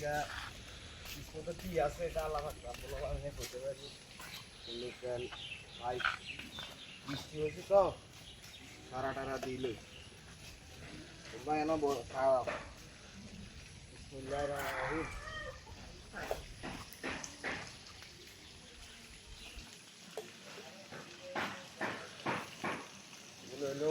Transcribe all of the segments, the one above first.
গা কিছু কি আছে এটা আলাদা বলো আমি করতে পারি লোকাল ভাই বৃষ্টি হয়েছে তো সারা টারা দিলে তোমরা এন খাওয়া বিসমিল্লাহির রহমানির রহিম এগুলো হলো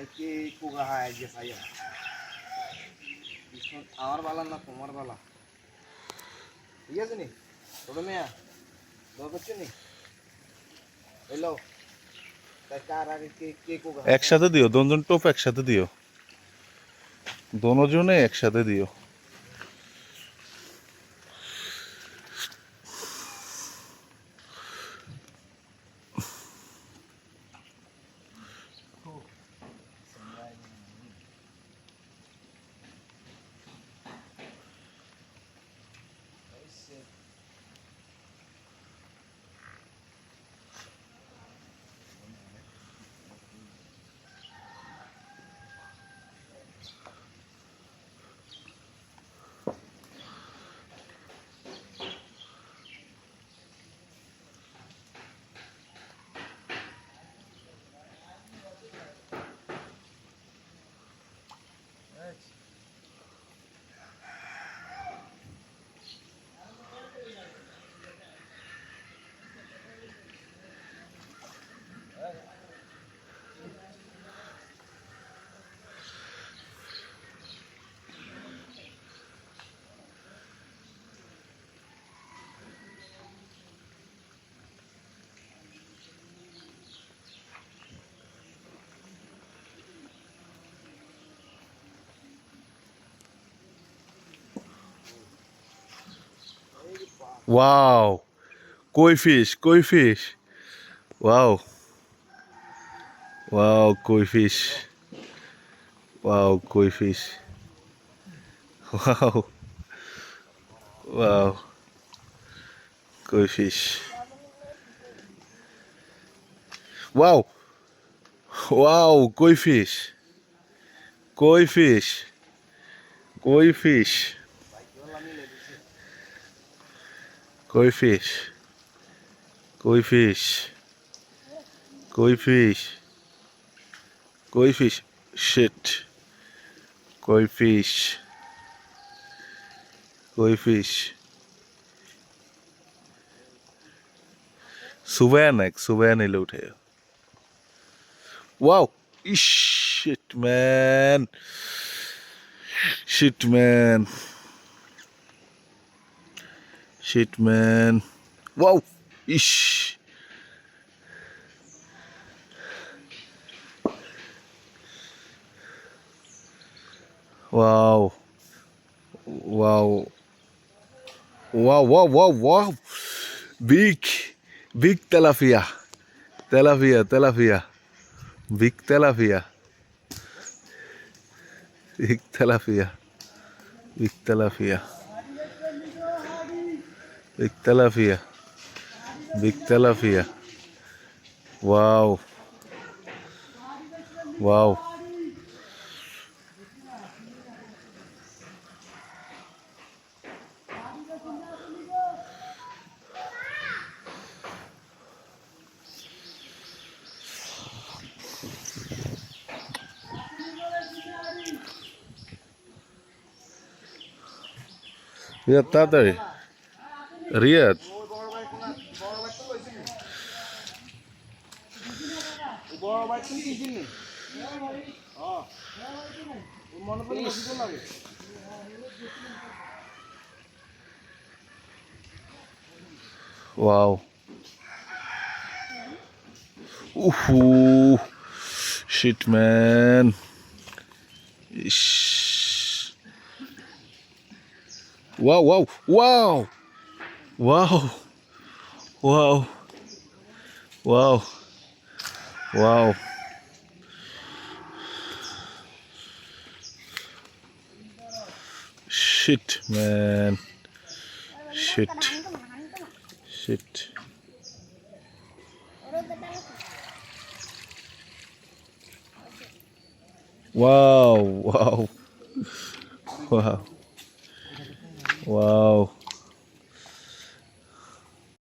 আই কি কুগা হায় যে বিষ্ণু আমার বালা না তোমার বালা? ঠিক আছে নি? ছোট মেয়া দর করছ নি? কুগা একসাথে দিও, দুজন টোপ একসাথে দিও। দোনোজনে একসাথে দিও। Wow. Koi fish, koi fish. Wow. Wow, koi fish. Wow, koi fish. Wow. Wow. Koi fish. Wow. Wow, koi fish. Koi fish. Koi fish. Koi fish. Koi fish. Koi fish. Koi fish. Shit. Koi fish. Koi fish. सुबह ना सुबह नहीं उठे wow shit man shit man shit man. Wow ish. Wow. Wow. Wow wow wow wow. Big big tilapia tilapia tilapia big tilapia big tilapia big tilapia big tilapia big tilapia wow wow Riyad তাড়াতাড়ি Riyad. Wow. উফু shit man ইস। Wow wow wow. Wow. Wow. Wow. Wow. Shit, man. Shit. Shit. Wow, wow. Wow. Wow.